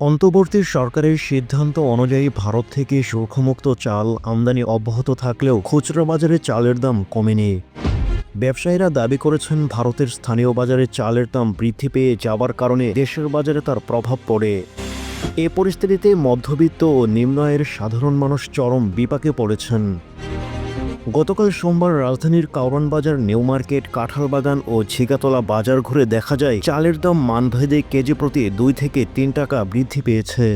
অন্তর্বর্তী সরকারের সিদ্ধান্ত অনুযায়ী ভারত থেকে শুল্কমুক্ত চাল আমদানি অব্যাহত থাকলেও খুচরা বাজারে চালের দাম কমেনি। ব্যবসায়ীরা দাবি করেছেন, ভারতের স্থানীয় বাজারে চালের দাম বৃদ্ধি পেয়ে যাবার কারণে দেশের বাজারে তার প্রভাব পড়ে। এ পরিস্থিতিতে মধ্যবিত্ত ও নিম্ন আয়ের সাধারণ মানুষ চরম বিপাকে পড়েছেন। গতকাল সোমবার রাজধানীর কাউরান বাজার, নিউ মার্কেট কাঁঠালবাগান ও ঝিকাতলা বাজার ঘুরে দেখা যায় চালের দাম মানভেদে কেজি প্রতি দুই থেকে তিন টাকা বৃদ্ধি পেয়েছে।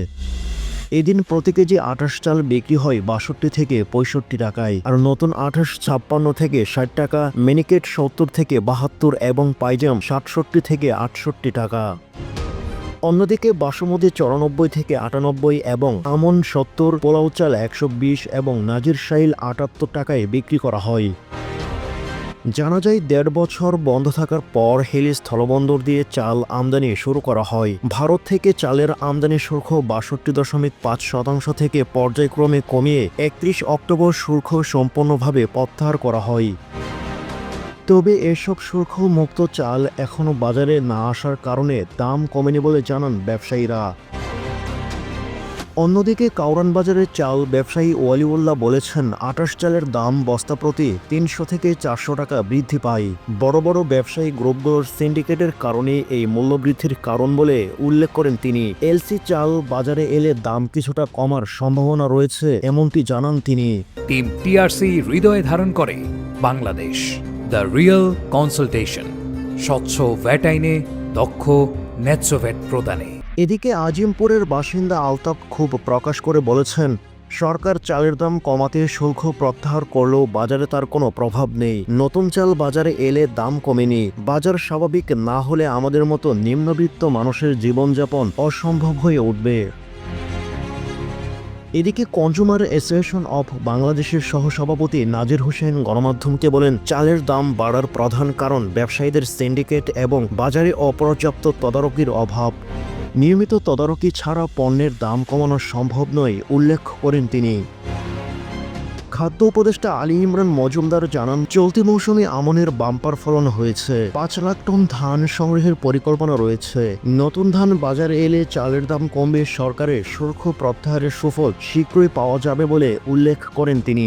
এদিন প্রতি কেজি আঠাশ চাল বিক্রি হয় বাষট্টি থেকে পঁয়ষট্টি টাকায়, আর নতুন আঠাশ ছাপ্পান্ন থেকে ষাট টাকা, মিনিকেট সত্তর থেকে বাহাত্তর এবং পাইজাম সাতষট্টি থেকে আটষট্টি টাকা। অন্যদিকে বাসমতি চৌরানব্বই থেকে আটানব্বই এবং আমন সত্তর, পোলাও চাল একশো বিশ এবং নাজির শাইল আটাত্তর টাকায় বিক্রি করা হয়। জানা যায়, দেড় বছর বন্ধ থাকার পর হেলি স্থলবন্দর দিয়ে চাল আমদানি শুরু করা হয়। ভারত থেকে চালের আমদানি শুল্ক বাষট্টি দশমিক পাঁচ শতাংশ থেকে পর্যায়ক্রমে কমিয়ে একত্রিশ অক্টোবর শুল্ক সম্পূর্ণভাবে প্রত্যাহার করা হয়। তবে এসব মুক্ত চাল এখনও বাজারে না আসার কারণে দাম কমেনি বলে জানান ব্যবসায়ীরা। অন্যদিকে কাউরান বাজারের চাল ব্যবসায়ী ওয়ালিউল্লাহ বলেছেন, আটাশ চালের দাম বস্তা প্রতি তিনশো থেকে চারশো টাকা বৃদ্ধি পায়। বড় বড় ব্যবসায়ী গ্রুপগুলোর সিন্ডিকেটের কারণে এই মূল্যবৃদ্ধির কারণ বলে উল্লেখ করেন তিনি। এলসি চাল বাজারে এলে দাম কিছুটা কমার সম্ভাবনা রয়েছে, এমনটি জানান তিনি। টিম টিআরসি হৃদয়ে ধারণ করে বাংলাদেশ। দ্য রিয়েল কনসালটেশন, স্বচ্ছ ভ্যাট আইনে দক্ষ, ন্যায্য ভ্যাট প্রদানে। এদিকে আজিমপুরের বাসিন্দা আলতাফ খুব প্রকাশ করে বলেছেন, সরকার চালের দাম কমাতে শুল্ক প্রত্যাহার করলেও বাজারে তার কোনো প্রভাব নেই। নতুন চাল বাজারে এলে দাম কমেনি। বাজার স্বাভাবিক না হলে আমাদের মতো নিম্নবিত্ত মানুষের জীবনযাপন অসম্ভব হয়ে উঠবে। এদিকে কনজুমার অ্যাসোসিয়েশন অফ বাংলাদেশের সহসভাপতি নাজির হোসেন গণমাধ্যমকে বলেন, চালের দাম বাড়ার প্রধান কারণ ব্যবসায়ীদের সিন্ডিকেট এবং বাজারে অপর্যাপ্ত তদারকির অভাব। নিয়মিত তদারকি ছাড়া পণ্যের দাম কমানো সম্ভব নয়, উল্লেখ করেন তিনি। খাদ্য উপদেষ্টা আলী ইমরান মজুমদার জানান, চলতি মৌসুমে আমনের বাম্পার ফলন হয়েছে। পাঁচ লাখ টন ধান সংগ্রহের পরিকল্পনা রয়েছে। নতুন ধান বাজারে এলে চালের দাম কমবে। সরকারের শুল্ক প্রত্যাহারের সুফল শীঘ্রই পাওয়া যাবে বলে উল্লেখ করেন তিনি।